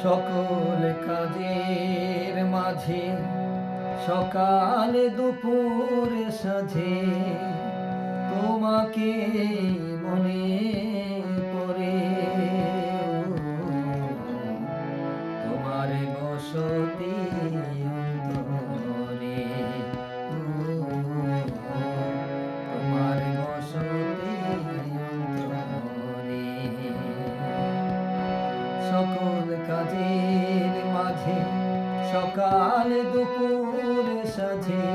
সকল কাজের মাঝে সকাল দুপুর সাঝে তোমাকে মনে কাজের মাঝে সকাল দুপুর সাঝে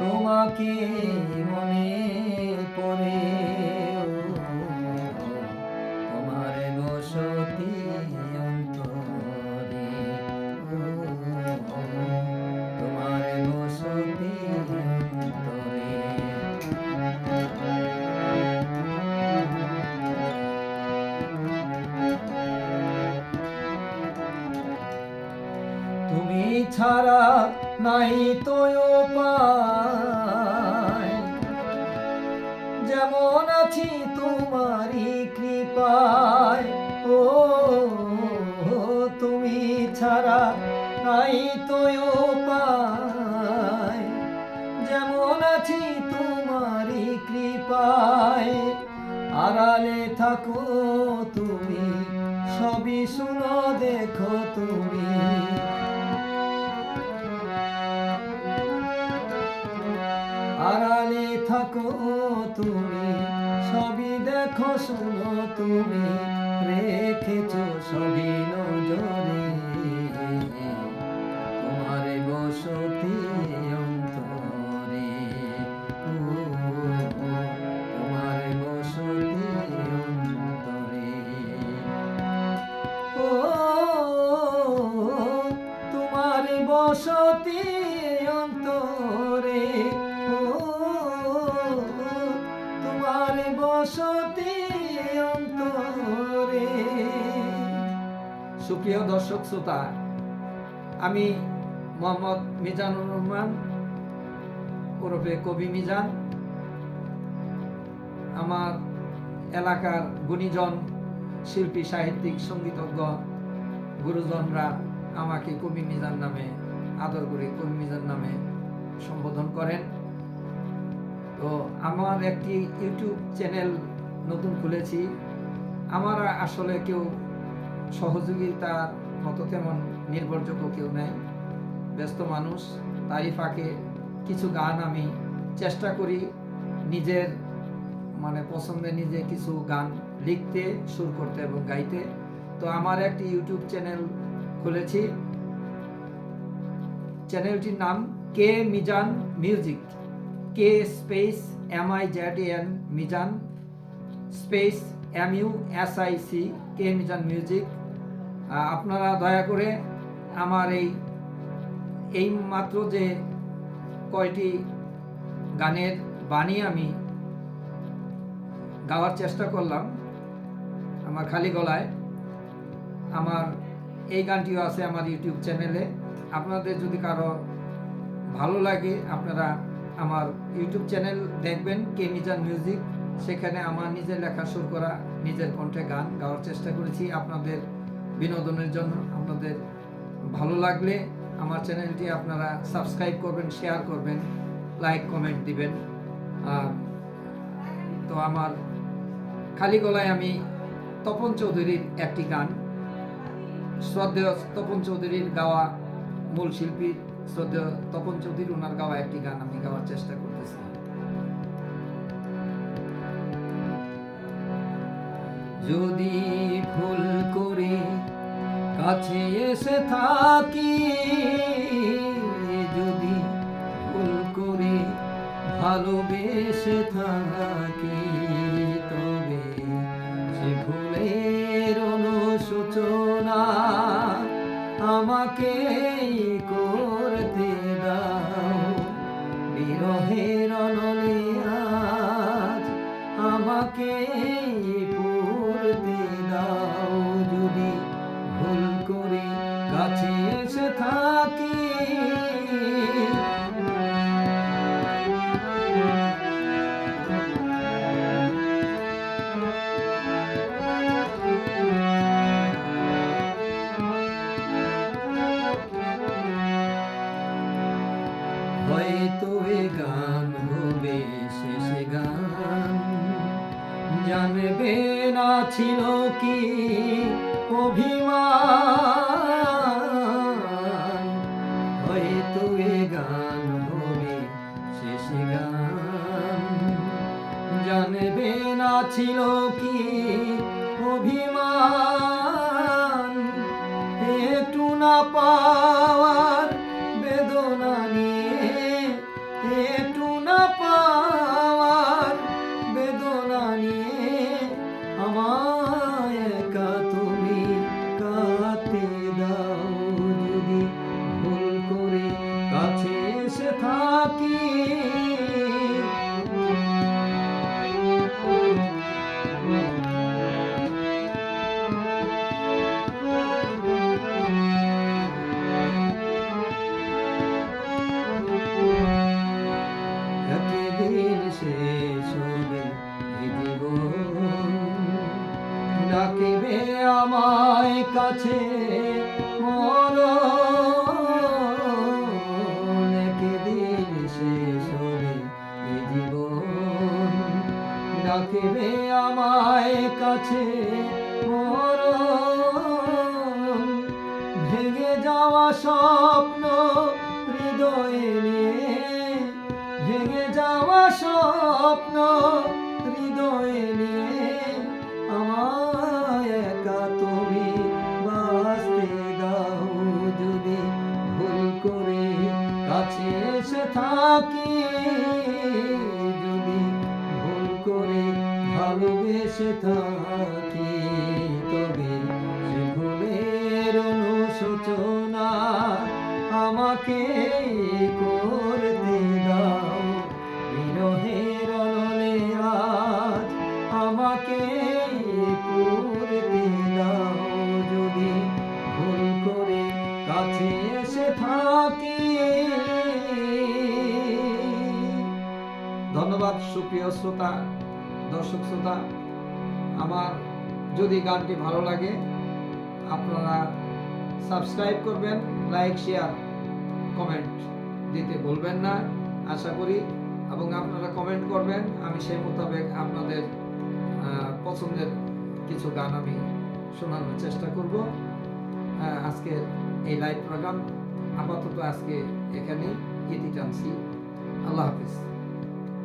তোমাকে মনে পড়ে। ছাড়া নাই তো যেমন আছি তোমারই কৃপায়, ও, তুমি ছাড়া নাই তো যেমন আছি তোমারই কৃপায়, আড়ালে থাকো তুমি, সবই শুনো, দেখো তুমি। থাকো তুমি সবই দেখো শুনো তুমি রেখেছো সবই নজরে। সুপ্রিয় দর্শক, শ্রোতা, আমি মোহাম্মদ মিজানুর রহমান, ওরফে কবি মিজান। আমার এলাকার গুণীজন, শিল্পী, সাহিত্যিক, সঙ্গীতজ্ঞ, গুরুজনরা আমাকে কবি মিজান নামে, আদর করে কবি মিজান নামে সম্বোধন করেন। তো আমার একটি ইউটিউব চ্যানেল নতুন খুলেছি। আমার আসলে কেউ সহযোগিতার মতো তেমন নির্ভরযোগ্য কেউ নেই। ব্যস্ত মানুষ, তারই ফাঁকে কিছু গান আমি চেষ্টা করি নিজের মানে পছন্দে নিজে কিছু গান লিখতে, সুর করতে এবং গাইতে। তো আমার একটি ইউটিউব চ্যানেল খুলেছি। চ্যানেলটির নাম K Mizan music. K space M I Z N Mizan. Space M U S I C K Mizan music আপনারা দয়া করে আমার এই এই মাত্র যে কয়টি গানের বাণী আমি গাওয়ার চেষ্টা করলাম আমার খালি গলায়, আমার এই গানটিও আছে আমার ইউটিউব চ্যানেলে। আপনাদের যদি কারও ভালো লাগে, আপনারা আমার ইউটিউব চ্যানেল দেখবেন কে মিজান মিউজিক সেখানে আমার নিজের লেখা সুর করা, নিজের কণ্ঠে গান গাওয়ার চেষ্টা করেছি আপনাদের বিনোদনের জন্য। আপনাদের ভালো লাগলে আমার চ্যানেলটি আপনারা সাবস্ক্রাইব করবেন, শেয়ার করবেন, লাইক, কমেন্ট দিবেন। তো আমার খালি গলায় আমি তপন চৌধুরীর একটি গান, শ্রদ্ধেয় তপন চৌধুরীর গাওয়া মূল শিল্পী শ্রদ্ধেয় তপন চৌধুরী, ওনার গাওয়া একটি গান আমি গাওয়ার চেষ্টা করতেছি যদি ভুল করে, কাছে এসে থাকি। যদি ভুল করে, ভালোবেসে থাকি। তবে সে ভুলের অনুশোচনা আমাকে করতে দাও। বিরহের অনলে আজ আমাকে Nina. না ছিল কি অভিমান? হয়তো এ গান হবে শেষ গান। জানবে না ছিল কি অভিমান? একটু না পাওয়ার আমায় কাছে মরণ একদিন শেষ হবে এ জীবন। ডাকিবে আমায় কাছে মরণ ভেঙে যাওয়া স্বপ্ন হৃদয়ে নিয়ে। ভেঙে যাওয়া স্বপ্ন হৃদয়ে নিয়ে। আমায় থাকি যদি ভুল করে ভালোবেসে থাকি তবে সে অনুশোচনা আমাকে করতে শ্রোতা, দর্শক শ্রোতা, আমার যদি গানটি ভালো লাগে, আপনারা সাবস্ক্রাইব করবেন লাইক শেয়ার কমেন্ট দিতে ভুলবেন না, আশা করি, এবং আপনারা কমেন্ট করবেন, আমি সেই মোতাবেক আপনাদের পছন্দের কিছু গান আমি শোনানোর চেষ্টা করব। আজকে এই লাইভ প্রোগ্রাম আপাতত আজকে এখানেই ইতি টানছি। আল্লাহ হাফিজ।